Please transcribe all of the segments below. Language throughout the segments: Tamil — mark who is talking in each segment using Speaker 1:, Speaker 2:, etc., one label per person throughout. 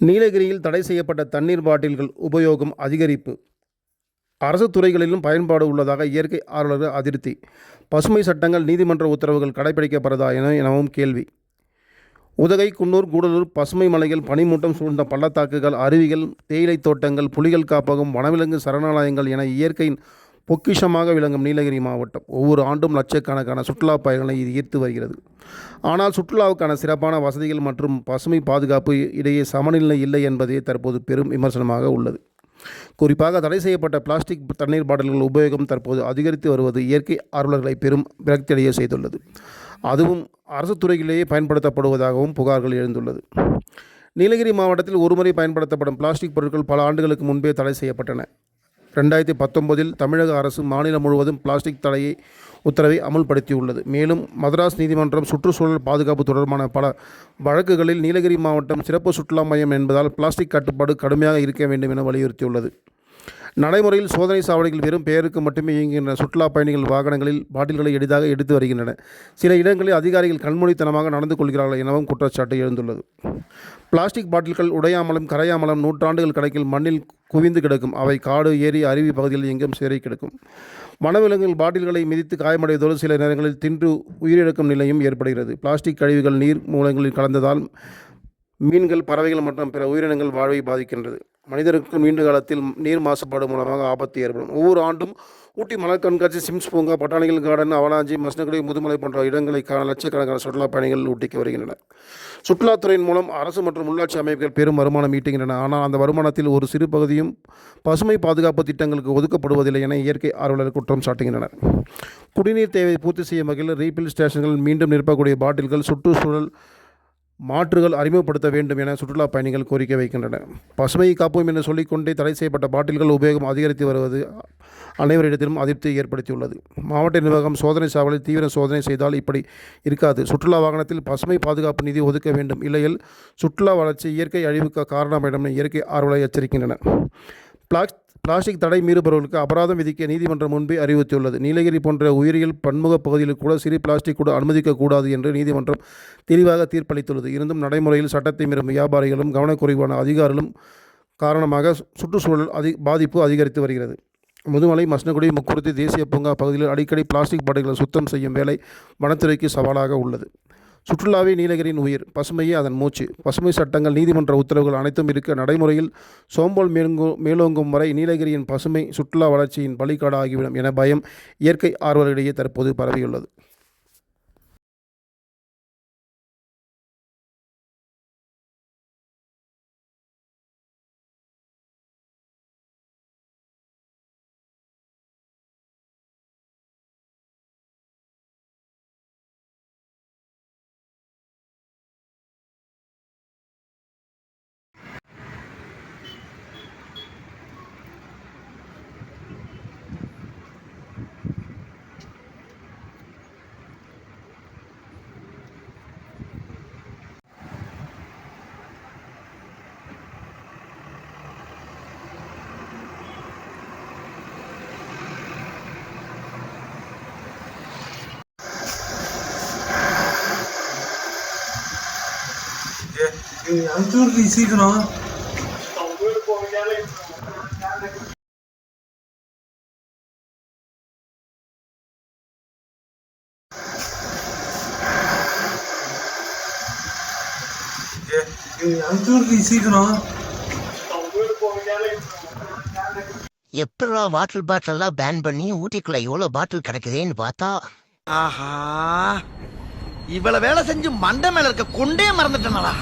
Speaker 1: நீலகிரியில் தடை செய்யப்பட்ட தண்ணீர் பாட்டில்கள் உபயோகம் அதிகரிப்பு. அரசு துறைகளிலும் பயன்பாடு உள்ளதாக இயற்கை ஆர்வலர்கள் அதிருப்தி. பசுமை சட்டங்கள் நீதிமன்ற உத்தரவுகள் கடைபிடிக்கப்படுதா என எனவும் கேள்வி. உதகை குன்னூர் கூடலூர் பசுமை மலைகள் பனிமூட்டம் சூழ்ந்த பள்ளத்தாக்குகள் அருவிகள் தேயிலை தோட்டங்கள் புலிகள் காப்பகம் வனவிலங்கு சரணாலயங்கள் என இயற்கையின் பொக்கிஷமாக விளங்கும் நீலகிரி மாவட்டம். ஒவ்வொரு ஆண்டும் லட்சக்கணக்கான சுற்றுலா பயணிகளை இது ஈர்த்து வருகிறது. ஆனால் சுற்றுலாவுக்கான சிறப்பான வசதிகள் மற்றும் பசுமை பாதுகாப்பு இடையே சமநிலை இல்லை என்பதே தற்போது பெரும் விமர்சனமாக உள்ளது. குறிப்பாக தடை செய்யப்பட்ட பிளாஸ்டிக் தண்ணீர் பாட்டில்கள் உபயோகம் தற்போது அதிகரித்து வருவது இயற்கை ஆர்வலர்களை பெரும் விரக்தியடைய செய்துள்ளது. அதுவும் அரசு துறையிலேயே பயன்படுத்தப்படுவதாகவும் புகார்கள் எழுந்துள்ளது. நீலகிரி மாவட்டத்தில் ஒருமுறை பயன்படுத்தப்படும் பிளாஸ்டிக் பொருட்கள் பல ஆண்டுகளுக்கு முன்பே தடை செய்யப்பட்டன. ரெண்டாயிரத்தி பத்தொன்பதில் தமிழக அரசு மாநிலம் முழுவதும் பிளாஸ்டிக் தடையை உத்தரவை அமுல்படுத்தியுள்ளது. மேலும் மதராஸ் நீதிமன்றம் சுற்றுச்சூழல் பாதுகாப்பு தொடர்பான பல வழக்குகளில் நீலகிரி மாவட்டம் சிறப்பு சுற்றுலா மையம் என்பதால் பிளாஸ்டிக் கட்டுப்பாடு கடுமையாக இருக்க வேண்டும் என வலியுறுத்தியுள்ளது. நடைமுறையில் சோதனை சாவடிகள் வெறும் பெயருக்கு மட்டுமே இயங்குகின்ற சுற்றுலா பயணிகள் வாகனங்களில் பாட்டில்களை எளிதாக எடுத்து வருகின்றன. சில இடங்களில் அதிகாரிகள் கண்மூடித்தனமாக நடந்து கொள்கிறார்கள் எனவும் குற்றச்சாட்டு எழுந்துள்ளது. பிளாஸ்டிக் பாட்டில்கள் உடையாமலும் கரையாமலும் நூற்றாண்டுகள் கணக்கில் மண்ணில் குவிந்து கிடக்கும். அவை காடு ஏரி அருவி பகுதிகளில் எங்கும் சேரி கிடக்கும். வனவிலங்குகள் பாட்டில்களை மிதித்து காயமடைவதோடு சில நேரங்களில் தின்று உயிரிழக்கும் நிலையும் ஏற்படுகிறது. பிளாஸ்டிக் கழிவுகள் நீர் மூலங்களில் கலந்ததால் மீன்கள் பறவைகள் மற்றும் பிற உயிரினங்கள் வாழ்வை பாதிக்கின்றது. மனிதருக்கு நீண்ட காலத்தில் நீர் மாசுபாடு மூலமாக ஆபத்து ஏற்படும். ஒவ்வொரு ஆண்டும் ஊட்டி மலர் கண்காட்சி சிம்ஸ் பூங்கா பட்டாணிகள் கார்டன் அவலாஞ்சி மஸ்னகுடி முதுமலை போன்ற இடங்களை காண லட்சக்கணக்கான சுற்றுலா பயணிகள் ஊட்டிக்கு வருகின்றனர். சுற்றுலாத்துறையின் மூலம் அரசு மற்றும் உள்ளாட்சி அமைப்புகள் பெரும் வருமானம் ஈட்டுகின்றன. ஆனால் அந்த வருமானத்தில் ஒரு சிறு பகுதியும் பசுமை பாதுகாப்பு திட்டங்களுக்கு ஒதுக்கப்படுவதில்லை என இயற்கை ஆர்வலர் குற்றம் சாட்டுகின்றனர். குடிநீர் தேவையை பூர்த்தி செய்யும் வகையில் ரீபில் ஸ்டேஷன்கள் மீண்டும் நிரப்பக்கூடிய பாட்டில்கள் சுற்றுச்சூழல் மாற்றுகள் அறிமுகப்படுத்த வேண்டும் என சுற்றுலா பயணிகள் கோரிக்கை வைக்கின்றனர். பசுமையை காப்போம் என்று சொல்லிக்கொண்டே தடை செய்யப்பட்ட பாட்டில்கள் உபயோகம் அதிகரித்து வருவது அனைவரிடத்திலும் அதிருப்தியை ஏற்படுத்தியுள்ளது. மாவட்ட நிர்வாகம் சோதனை சாவலில் தீவிர சோதனை செய்தால் இப்படி இருக்காது. சுற்றுலா வாகனத்தில் பசுமை பாதுகாப்பு நிதி ஒதுக்க வேண்டும். இல்லையில் சுற்றுலா வளர்ச்சி இயற்கை அழிவுக்கு காரணமிடம் இயற்கை ஆர்வலை எச்சரிக்கின்றன பிளாஸ்ட் பிளாஸ்டிக் தடை மீறுபவர்களுக்கு அபராதம் விதிக்க நீதிமன்றம் முன்பே அறிவுறுத்தியுள்ளது. நீலகிரி போன்ற உயிரியல் பன்முக பகுதியில் கூட சிறு பிளாஸ்டிக் கூட அனுமதிக்கக்கூடாது என்று நீதிமன்றம் தெளிவாக தீர்ப்பளித்துள்ளது. இருந்தும் நடைமுறையில் சட்டத்தை மீறும் வியாபாரிகளும் கவனக்குறைவான அதிகாரிகளும் காரணமாக சுற்றுச்சூழல் அதி பாதிப்பு அதிகரித்து வருகிறது. முதுமலை மஸ்னகுடி முக்குருத்தி தேசிய பூங்கா பகுதியில் அடிக்கடி பிளாஸ்டிக் பாட்டில்களை சுத்தம் செய்யும் வேலை வனத்துறைக்கு சவாலாக உள்ளது. சுற்றுலாவே நீலகிரியின் உயிர். பசுமையே அதன் மூச்சு. பசுமை சட்டங்கள் நீதிமன்ற உத்தரவுகள் அனைத்தும் இருக்க நடைமுறையில் சோம்பல் மேலோ மேலோங்கும் வரை நீலகிரியின் பசுமை சுற்றுலா வளர்ச்சியின் பலிக்காடாகிவிடும் என பயம் இயற்கை ஆர்வலர்களிடையே தற்போது பரவியுள்ளது.
Speaker 2: அனுப்பிச்சு சீக்கிரம் அனுப்பிச்சு சீக்கிரம்
Speaker 3: எப்படா வாட்டர் பாட்டில் எல்லாம் பேன் பண்ணி ஊட்டிக்குள்ள எவ்வளோ பாட்டில் கிடக்குதுன்னு பார்த்தா? ஆஹா. இவ்வளவு வேலை செஞ்சு மண்டை மேல இருக்க கொண்டே மறந்துட்டனடா.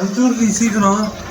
Speaker 2: அது சீக்கிரம்